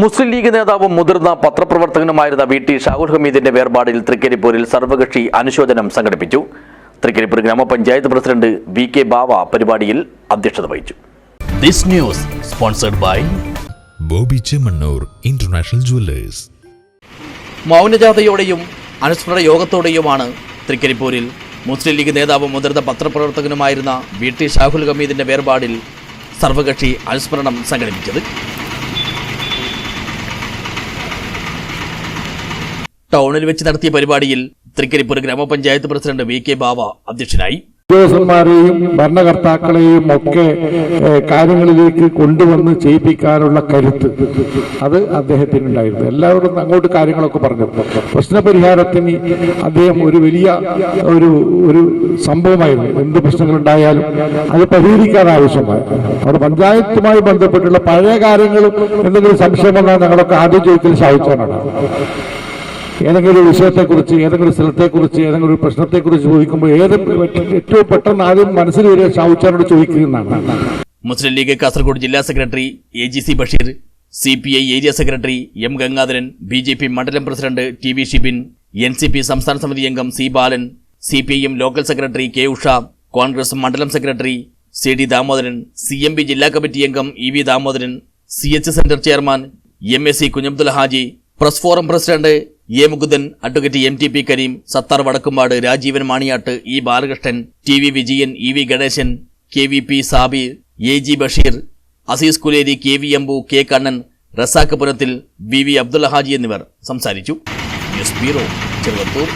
മുസ്ലിം ലീഗ് നേതാവും മുതിർന്ന പത്രപ്രവർത്തകനുമായിരുന്ന വി ടി ഷാഹുൽ ഹമീദിന്റെ വേർപാടിൽ തൃക്കരിപ്പൂരിൽ സർവകക്ഷി അനുശോചനം സംഘടിപ്പിച്ചു. തൃക്കരിപ്പൂർ ഗ്രാമപഞ്ചായത്ത് പ്രസിഡന്റ് വി കെ ബാവ പരിപാടിയിൽ അധ്യക്ഷത വഹിച്ചു. This news sponsored by Bobby Chemmanur international jewellers. മൗനജാഥയോടെയും അനുസ്മരണ യോഗത്തോടെയുമാണ് തൃക്കരിപ്പൂരിൽ മുസ്ലിം ലീഗ് നേതാവും മുതിർന്ന പത്രപ്രവർത്തകനുമായിരുന്ന വി ടി ഷാഹുൽ ഹമീദിന്റെ വേർപാടിൽ സർവകക്ഷി അനുസ്മരണം സംഘടിപ്പിച്ചത്. ടൗണിൽ വെച്ച് നടത്തിയ പരിപാടിയിൽ തൃക്കരിപ്പൂർ ഗ്രാമപഞ്ചായത്ത് പ്രസിഡന്റ് വി കെ ബാവ അധ്യക്ഷനായി. ഉദ്യോഗസ്ഥന്മാരെയും ഭരണകർത്താക്കളെയും ഒക്കെ കാര്യങ്ങളിലേക്ക് കൊണ്ടുവന്ന് ചെയ്യിപ്പിക്കാനുള്ള കരുത്ത് അത് അദ്ദേഹത്തിനുണ്ടായിരുന്നു. എല്ലാവരും അങ്ങോട്ട് കാര്യങ്ങളൊക്കെ പറഞ്ഞു. പ്രശ്നപരിഹാരത്തിന് അദ്ദേഹം ഒരു വലിയ ഒരു ഒരു സംഭവമായിരുന്നു. എന്ത് പ്രശ്നങ്ങളുണ്ടായാലും അത് പരിഹരിക്കാൻ ആവശ്യമായി. അവിടെ പഞ്ചായത്തുമായി ബന്ധപ്പെട്ടുള്ള പഴയ കാര്യങ്ങളും എന്തെങ്കിലും സംശയം വന്നാൽ ഞങ്ങളൊക്കെ ആദ്യം ചോദിക്കൽ സാധിച്ചാണ് ഏതെങ്കിലും ഒരു വിഷയത്തെക്കുറിച്ച് ഏതെങ്കിലും ഒരു സ്ഥലത്തെക്കുറിച്ച് ഏതെങ്കിലും ഒരു പ്രശ്നത്തെക്കുറിച്ച് ചോദിക്കുമ്പോൾ ഏത് ഏറ്റവും പെട്ടെന്ന് ആദ്യം മനസ്സിൽ വരിക ഷാവുച്ചാനോട് ചോദിക്കുന്നതാണ് മുസ്ലിം ലീഗ് കാസർഗോഡ് ജില്ലാ secretary A G C Basheer C P I area secretary M Gangadharan B J P മണ്ഡലം president T V Shibin N C P സംസ്ഥാന സമിതി അംഗം C Balan C P I M local secretary K Usha Congress മണ്ഡലം secretary C D Damodaran C M P ജില്ലാ committee അംഗം E V Damodaran C H centre chairman M S C Kunhabdul Haji press forum president A Mukundan advocate M T P Kareem Sathar Vadakkumpad Rajeevan Maniyat E Balakrishnan T V Vijayan E V Ganesan K V P Sabi A G Basheer Azeez Kuleri K V Embu K Kannan Razak Purathil B V Abdul Haji എന്നിവർ സംസാരിച്ചു. Bureau Cheruvathur.